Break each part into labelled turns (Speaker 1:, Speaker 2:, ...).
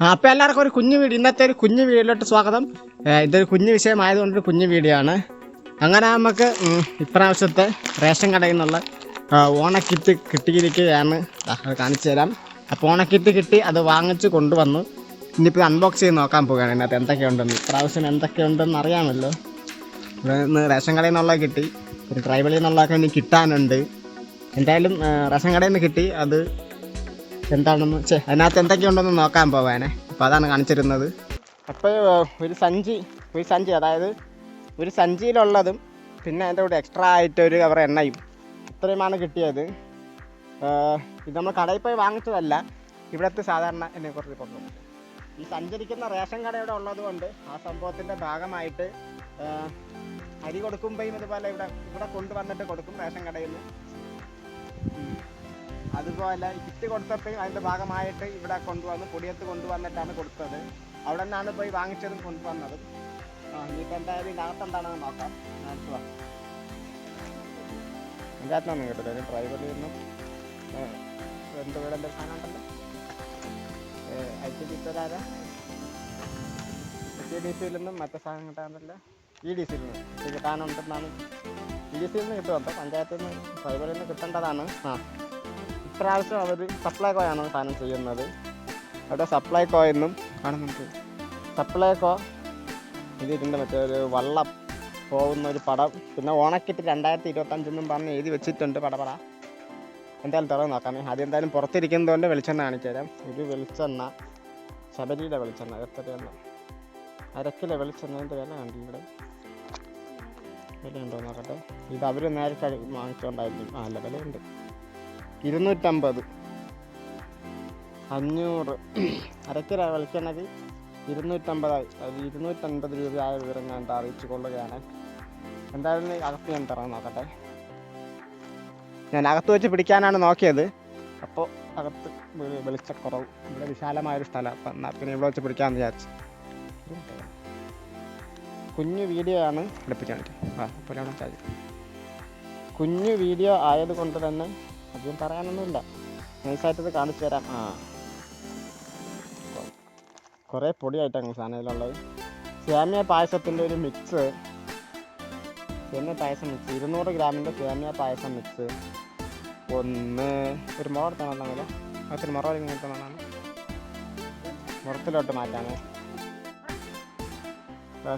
Speaker 1: അപ്പോൾ എല്ലാവർക്കും ഒരു കുഞ്ഞു വീഡിയോ ഇന്നത്തെ ഒരു കുഞ്ഞു വീഡിയോയിലോട്ട് സ്വാഗതം. ഇതൊരു കുഞ്ഞു വിഷയമായതുകൊണ്ടൊരു കുഞ്ഞു വീഡിയോ ആണ്. അങ്ങനെ നമുക്ക് ഇപ്രാവശ്യത്തെ റേഷൻ കടയിൽ നിന്നുള്ള ഓണക്കിറ്റ് കിട്ടിയിരിക്കുകയാണ്. കാണിച്ചു തരാം. അപ്പോൾ ഓണക്കിറ്റ് കിട്ടി അത് വാങ്ങിച്ച് കൊണ്ടുവന്നു. ഇനിയിപ്പോൾ അൺബോക്സ് ചെയ്ത് നോക്കാൻ പോവുകയാണ്. ഇതിനകത്ത് എന്തൊക്കെയുണ്ടെന്ന് ഇപ്രാവശ്യം എന്തൊക്കെയുണ്ടെന്ന് അറിയാമല്ലോ. ഇവിടെ നിന്ന് റേഷൻ കടയിൽ നിന്നുള്ള കിട്ടി ഒരു ട്രൈബലിൽ നിന്നുള്ളതൊക്കെ ഇനി കിട്ടാനുണ്ട്. എന്തായാലും റേഷൻ കടയിൽ നിന്ന് കിട്ടി. അത് എന്താണെന്ന് ചേ അതിനകത്ത് എന്തൊക്കെയുണ്ടെന്ന് നോക്കാൻ പോവാനേ. അപ്പോൾ അതാണ് കാണിച്ചിരുന്നത്. അപ്പോൾ ഒരു സഞ്ചി ഒരു സഞ്ചി അതായത് ഒരു സഞ്ചിയിലുള്ളതും പിന്നെ അതിന്റെ കൂടെ എക്സ്ട്രാ ആയിട്ട് ഒരു കവർ എണ്ണയും. ഇത്രയുമാണ് കിട്ടിയത്. ഇത് നമ്മൾ കടയിൽ പോയി വാങ്ങിച്ചതല്ല. ഇവിടുത്തെ സാധാരണ എന്നെ കുറച്ച് പറഞ്ഞു ഈ സഞ്ചരിക്കുന്ന റേഷൻ കട ഇവിടെ ഉള്ളത് കൊണ്ട് ആ സംഭവത്തിന്റെ ഭാഗമായിട്ട് അരി കൊടുക്കുമ്പോഴും ഇതുപോലെ ഇവിടെ ഇവിടെ കൊണ്ടുവന്നിട്ട് കൊടുക്കും റേഷൻ കടയിൽ നിന്ന്. അതുപോലെ കിറ്റ് കൊടുത്തപ്പോഴും അതിന്റെ ഭാഗമായിട്ട് ഇവിടെ കൊണ്ടുവന്ന് പൊടിയത്ത് കൊണ്ടുവന്നിട്ടാണ് കൊടുത്തത്. അവിടെ നിന്നാണ് പോയി വാങ്ങിച്ചതും കൊണ്ടുവന്നതും. ആ ഇനിയിപ്പോൾ എന്തായാലും ഇതിനകത്ത് എന്താണെന്ന് നോക്കാം. അടുത്ത് വാ. ഇതിനകത്തൊന്നും കേട്ടോ ഒരു ഡ്രൈവറിൽ നിന്നും എന്ത് വീട് എന്റെ സാധനം ഉണ്ടല്ലോ. സിയിലാരാ? ഐ ടി ഡി സിയിൽ നിന്നും മറ്റേ സാധനം കിട്ടാറില്ല. ഇ ഡി സിയിൽ നിന്ന് കിട്ടാനുണ്ടെന്നാണ്. ഇ ഡി സിയിൽ നിന്ന് കിട്ടും. അപ്പം പഞ്ചായത്തിൽ നിന്ന് ഡ്രൈവറിൽ നിന്ന് കിട്ടേണ്ടതാണ്. ആ. ഇപ്രാവശ്യം അവർ സപ്ലൈ സപ്ലൈകോയാണ് സാധനം ചെയ്യുന്നത്. അവിടെ സപ്ലൈകോ എന്നും കാണുന്നുണ്ട്. സപ്ലൈകോ ഇത് ഇതിന്റെ മറ്റേ ഒരു വള്ളം പോകുന്ന ഒരു പടം. പിന്നെ ഓണക്കിട്ട് രണ്ടായിരത്തി ഇരുപത്തഞ്ചെന്നും പറഞ്ഞ് എഴുതി വെച്ചിട്ടുണ്ട്. പടപട എന്തായാലും തുറന്ന് നോക്കാം. ആദ്യം എന്തായാലും പുറത്തിരിക്കുന്നതുകൊണ്ട് വെളിച്ചെണ്ണ കാണിച്ചു തരാം. ഒരു വെളിച്ചെണ്ണ. ശബരിയുടെ വെളിച്ചെണ്ണ. എത്രയെണ്ണ അരക്കിലെ വെളിച്ചെണ്ണേന്റെ വില കണ്ടില്ല ഇവിടെ? വിലയുണ്ടോ നോക്കട്ടെ. ഇത് അവർ നേരിട്ട് വാങ്ങിച്ചുകൊണ്ടായിരിക്കും ആ അല്ല വിലയുണ്ട്. ഇരുന്നൂറ്റമ്പത്. അഞ്ഞൂറ്. അരക്കില വിളിക്കണത് ഇരുന്നൂറ്റമ്പതായി. അത് ഇരുന്നൂറ്റൻപത് രൂപയായ വിവരം ഞാൻ അറിയിച്ചു കൊള്ളുകയാണ് എന്തായാലും അകത്ത് ഞാൻ തരാൻ നോക്കട്ടെ. ഞാൻ അകത്ത് വെച്ച് പിടിക്കാനാണ് നോക്കിയത്. അപ്പോൾ അകത്ത് വെളിച്ചക്കുറവ്. ഇവിടെ വിശാലമായൊരു സ്ഥലം. അപ്പം എന്നാൽ പിന്നെ ഇവിടെ വെച്ച് പിടിക്കാമെന്ന് വിചാരിച്ചു. കുഞ്ഞു വീഡിയോ ആണ് എടുപ്പിക്കാൻ ആ അപ്പോൾ ചാർജ് കുഞ്ഞു വീഡിയോ ആയതുകൊണ്ട് തന്നെ അധികം പറയാനൊന്നുമില്ല. നൈസായിട്ടത് കാണിച്ചു തരാം. ആ. കുറേ പൊടിയായിട്ടാണ് സാധനത്തിലുള്ളത്. സേമിയ പായസത്തിന്റെ ഒരു മിക്സ്. സേമിയ പായസം മിക്സ്. ഇരുന്നൂറ് ഗ്രാമിന്റെ സേമിയ പായസം മിക്സ്. ഒന്ന്. ഒരു മുറ എടുത്തണമെങ്കിൽ അതൊരു മുറ ഇങ്ങനത്തെ മുറത്തിലോട്ട് മാറ്റാണ്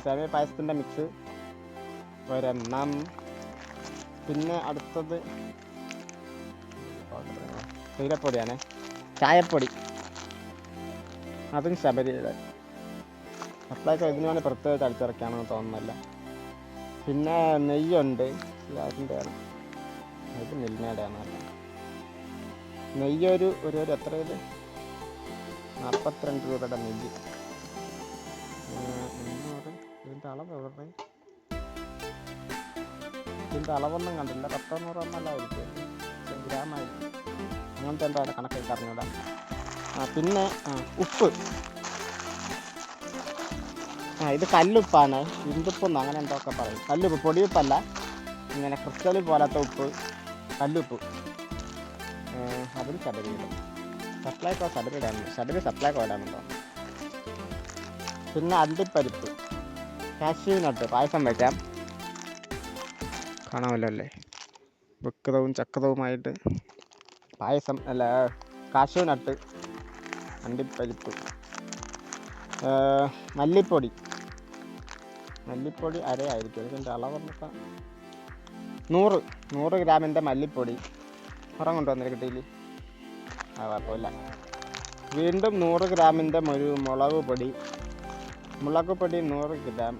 Speaker 1: സേമിയ പായസത്തിന്റെ മിക്സ്. ഒരെണ്ണം. പിന്നെ അടുത്തത് തേയിലപ്പൊടിയാണ് ചായപ്പൊടി. അതും ശബരിയുടെ. അപ്പോഴൊക്കെ ഇതിന് വേണ്ടി പ്രത്യേകിച്ച് അടിച്ചിറക്കാണെന്ന് തോന്നുന്നില്ല. പിന്നെ നെയ്യുണ്ട്. ഇത് അതിന്റെയാണ് ഇത് മിൽമയുടെയാണ്. അല്ല നെയ്യൊരു ഒരു ഒരു എത്ര ഇത്? നാൽപ്പത്തിരണ്ട് രൂപയുടെ നെയ്യ്. ഇതിന്റെ അളവ് എവിടെ? ഇതിന്റെ അളവൊന്നും കണ്ടില്ല. പത്തോ നൂറോ ഒന്നല്ലായിരിക്കും ഗ്രാമായിരിക്കും അങ്ങനത്തെ എന്താണ് കണക്കൊക്കെ അറിഞ്ഞൂടാ പിന്നെ ഉപ്പ്. ആ ഇത് കല്ലുപ്പാണ്. ഇന്തുപ്പെന്ന് അങ്ങനെ എന്തൊക്കെ പറയും. കല്ലുപ്പ് പൊടിയുപ്പല്ല. ഇങ്ങനെ ക്രിസ്റ്റൽ പോലത്തെ ഉപ്പ് കല്ലുപ്പ്. അതും ശബരിയിലും സപ്ലൈക്കോ ശബരിയിടാണ് ശബരി സപ്ലൈക്കോ ഇടാനുണ്ടോ പിന്നെ അണ്ടിപ്പരിപ്പ്. കാഷ്യൂ നട്ട് പായസം വയ്ക്കാം കാണാമല്ലോ അല്ലേ? വെക്കതവും ചക്കതവുമായിട്ട് പായസം അല്ല കാശു നട്ട് അണ്ടിപ്പരിപ്പ് മല്ലിപ്പൊടി. മല്ലിപ്പൊടി അരയായിരിക്കും. അതിന്റെ അളവ് നോക്കാം നൂറ്. നൂറ് ഗ്രാമിന്റെ മല്ലിപ്പൊടി. പുറം കൊണ്ടുവന്നിട്ട് കിട്ടിയില്ല? ആ കുഴപ്പമില്ല. വീണ്ടും നൂറ് ഗ്രാമിന്റെ ഒരു മുളക് പൊടി. മുളക് പൊടി നൂറ് ഗ്രാം.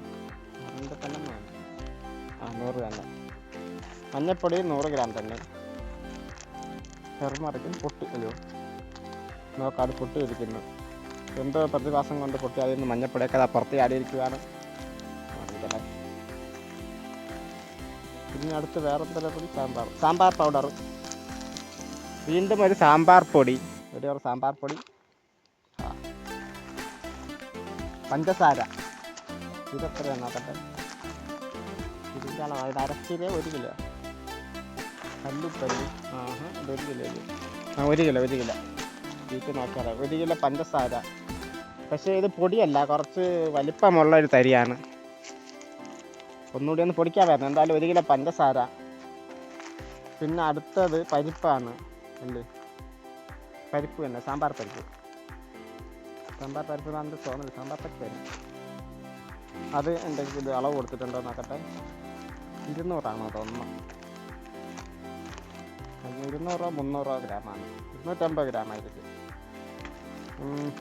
Speaker 1: അതിന്റെ തന്നെ. ആ നൂറ് തന്നെ. മഞ്ഞൾപ്പൊടി നൂറ് ഗ്രാം തന്നെ. ചെറുമറിക്കും പൊട്ടി അല്ലോ നോക്കാട് പൊട്ടി ഇരിക്കുന്നു. എന്തോ പ്രതിഭാസം കൊണ്ട് പൊട്ടി അതിൽ നിന്ന് മഞ്ഞപ്പടയൊക്കെ അത് പുറത്ത് ആടിയിരിക്കുകയാണ് പിന്നെ അടുത്ത് വേറെ എന്തെല്ലാം പൊടി സാമ്പാർ. സാമ്പാർ പൗഡർ. വീണ്ടും ഒരു സാമ്പാർ പൊടി. ഒരു സാമ്പാർ പൊടി. പഞ്ചസാര. ഇതെത്രയാണ് നോക്കട്ടെ? ഇതിന്റെ അളവ്. അരച്ചിലേ ഒരു കിലോ? ഒരു കിലോ കല്ലുപ്പരി ആഹാ ഒരു കിലോ. ആ ഒരു കിലോ ഒരു കിലോ. വീട്ടിൽ നോക്കാറ്. ഒരു കിലോ പഞ്ചസാര. പക്ഷേ ഇത് പൊടിയല്ല. കുറച്ച് വലിപ്പമുള്ള ഒരു തരിയാണ്. ഒന്നുകൂടി ഒന്ന് പൊടിക്കാൻ വരുന്നത് എന്തായാലും ഒരു കിലോ പഞ്ചസാര. പിന്നെ അടുത്തത് പരിപ്പാണ്. അല്ലേ പരിപ്പ് തന്നെ. സാമ്പാർ പരിപ്പ്. സാമ്പാർ പരിപ്പ് എന്നാണ് തോന്നുന്നു സാമ്പാർ പരിപ്പ് തന്നെ. അത് എന്തെങ്കിലും ഇത് അളവ് കൊടുത്തിട്ടുണ്ടോ നോക്കട്ടെ. ഇരുന്നൂറാണോ തോന്നുന്നു. ഇരുന്നൂറോ മുന്നൂറോ ഗ്രാമാണ്. ഇരുന്നൂറ്റമ്പത് ഗ്രാം ആയിരിക്കും ഉം.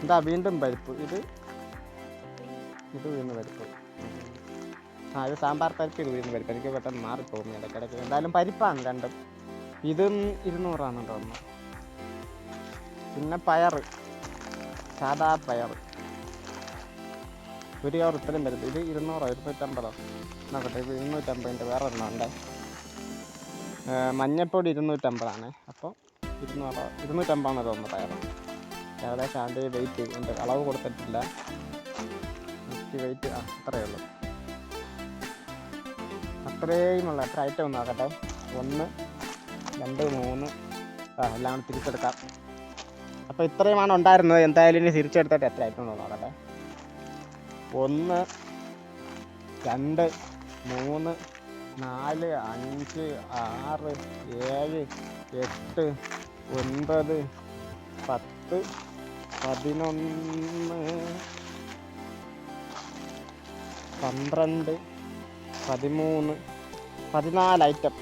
Speaker 1: എന്താ വീണ്ടും പരിപ്പ്. ഇത് ഇത് വീണ് പരിപ്പ്. ആ ഇത് സാമ്പാർ പരിപ്പ് ഇത് വീണ് പരിപ്പ്. എനിക്ക് പെട്ടെന്ന് മാറിപ്പോകും ഇടയ്ക്കിടയ്ക്ക്. എന്തായാലും പരിപ്പാണ് രണ്ടും. ഇതും ഇരുന്നൂറാണെന്ന് തോന്നുന്നു. പിന്നെ പയർ സാദാ പയർ ഒരു കവർ ഇത്രയും വരുന്നത് ഇത് ഇരുന്നൂറോ ഇരുന്നൂറ്റമ്പതോ? നോക്കട്ടെ ഇത് ഇരുന്നൂറ്റമ്പതിന്റെ വേറെ ഉണ്ട്. മഞ്ഞപ്പൊടി ഇരുന്നൂറ്റമ്പതാണ്. അപ്പോൾ ഇരുന്നൂറ് ഇരുന്നൂറ്റമ്പതാണ് തോന്നുന്നു പയർ ഏകദേശം അതിന്റെ വെയിറ്റ് ഉണ്ട് അളവ് കൊടുത്തിട്ടില്ല. വെയിറ്റ് ആ അത്രയേ ഉള്ളൂ. അത്രയുമുള്ള എത്ര ഐറ്റം ഒന്ന് നോക്കട്ടെ ഒന്ന് രണ്ട് മൂന്ന് ആ എല്ലാം കൂടി തിരിച്ചെടുക്കാം. അപ്പോൾ ഇത്രയുമാണ് ഉണ്ടായിരുന്നത്. എന്തായാലും ഇനി തിരിച്ചെടുത്തിട്ട് എത്ര ഐറ്റം ഉള്ളൂ നോക്കട്ടെ. ഒന്ന് രണ്ട് മൂന്ന് നാല് അഞ്ച് ആറ് ഏഴ് എട്ട് ഒൻപത് പത്ത് പതിനൊന്ന് പന്ത്രണ്ട് പതിമൂന്ന് പതിനാല് ഐറ്റം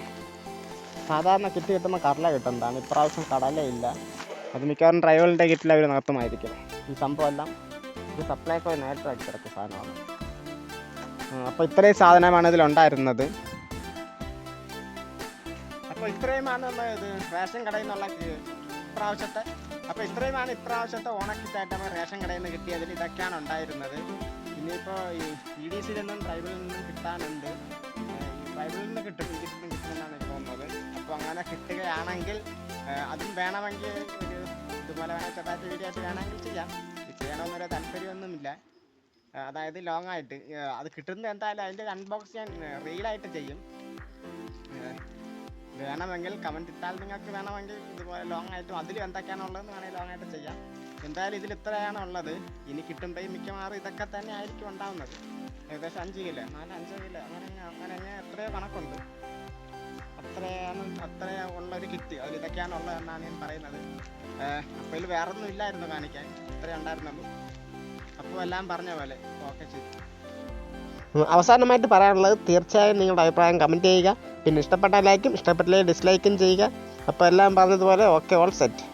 Speaker 1: സാധാരണ കിറ്റ് കിട്ടുമ്പോൾ കടല കിട്ടുന്നതാണ്. ഇപ്രാവശ്യം കടലയില്ല അത് മിക്കവാറും ഡ്രൈവറിന്റെ കിറ്റിൽ അവർ നടത്തുമായിരിക്കും. ഈ സംഭവമെല്ലാം ഇത് സപ്ലൈക്കോ നേരിട്ട് അടിച്ചിറക്കിയ സാധനമാണ്. അപ്പോൾ ഇത്രയും സാധനമാണ് ഇതിലുണ്ടായിരുന്നത്. അപ്പോൾ ഇത്രയുമാണ് ഇത് റേഷൻ കടയിൽ നിന്നുള്ള ഇപ്രാവശ്യത്തെ. അപ്പോൾ ഇത്രയുമാണ് ഇപ്രാവശ്യത്തെ ഓണക്കിറ്റായിട്ട് നമ്മൾ റേഷൻ കടയിൽ നിന്ന് കിട്ടിയതിൽ ഇതൊക്കെയാണ് ഉണ്ടായിരുന്നത്. ഇനിയിപ്പോൾ ഈ ഇ ഡി സിയിൽ നിന്നും ട്രൈബിളിൽ നിന്നും കിട്ടാനുണ്ട്. ഡ്രൈവറിൽ നിന്ന് കിട്ടും. ഇ ഡി സിയിൽ നിന്നും കിട്ടുമെന്നാണ് തോന്നുന്നത് അപ്പോൾ അങ്ങനെ കിട്ടുകയാണെങ്കിൽ അതും വേണമെങ്കിൽ ഒരു ഇതുപോലെ വേണേൽ ചെറുതായിട്ട് വീഡിയോ ആയിട്ട് വേണമെങ്കിൽ ചെയ്യാം. ചെയ്യണമെന്നൊരു താല്പര്യമൊന്നുമില്ല. അതായത് ലോങ് ആയിട്ട്. അത് കിട്ടുന്നത് എന്തായാലും അതിന്റെ അൺബോക്സ് ഞാൻ റീലായിട്ട് ചെയ്യും. വേണമെങ്കിൽ കമന്റ് ഇട്ടാൽ നിങ്ങൾക്ക് വേണമെങ്കിൽ ഇതുപോലെ ലോങ് ആയിട്ടും അതിൽ എന്തൊക്കെയാണുള്ളതെന്ന് വേണമെങ്കിൽ ലോങ് ആയിട്ട് ചെയ്യാം. എന്തായാലും ഇതിൽ ഇത്രയാണ് ഉള്ളത്. ഇനി കിട്ടുമ്പോഴും മിക്കവാറും ഇതൊക്കെ തന്നെ ആയിരിക്കും ഉണ്ടാവുന്നത്. ഏകദേശം അഞ്ച് കിലോ. നാല് അഞ്ച് കിലോ. അങ്ങനെ അങ്ങനെ അങ്ങനെ എത്രയോ കണക്കുണ്ട്. അത്രയാണ് അത്ര ഉള്ളൊരു കിറ്റ്. അതിൽ ഇതൊക്കെയാണ് ഉള്ളതെന്നാണ് ഞാൻ പറയുന്നത്. അപ്പോൾ ഇതിൽ വേറെ ഒന്നും ഇല്ലായിരുന്നു കാണിക്കാൻ. ഇത്രയേ ഉണ്ടായിരുന്നുള്ളൂ. അപ്പോൾ എല്ലാം പറഞ്ഞ പോലെ. ഓക്കെ ശരി. അവസാനമായിട്ട് പറയാനുള്ളത് തീർച്ചയായും നിങ്ങളുടെ അഭിപ്രായം കമന്റ് ചെയ്യുക. പിന്നെ ഇഷ്ടപ്പെട്ട ലൈക്കും ഇഷ്ടപ്പെട്ടില്ലെങ്കിൽ ഡിസ്ലൈക്കും ചെയ്യുക. അപ്പോൾ എല്ലാം പറഞ്ഞതുപോലെ ഓക്കെ ഓൾ സെറ്റ്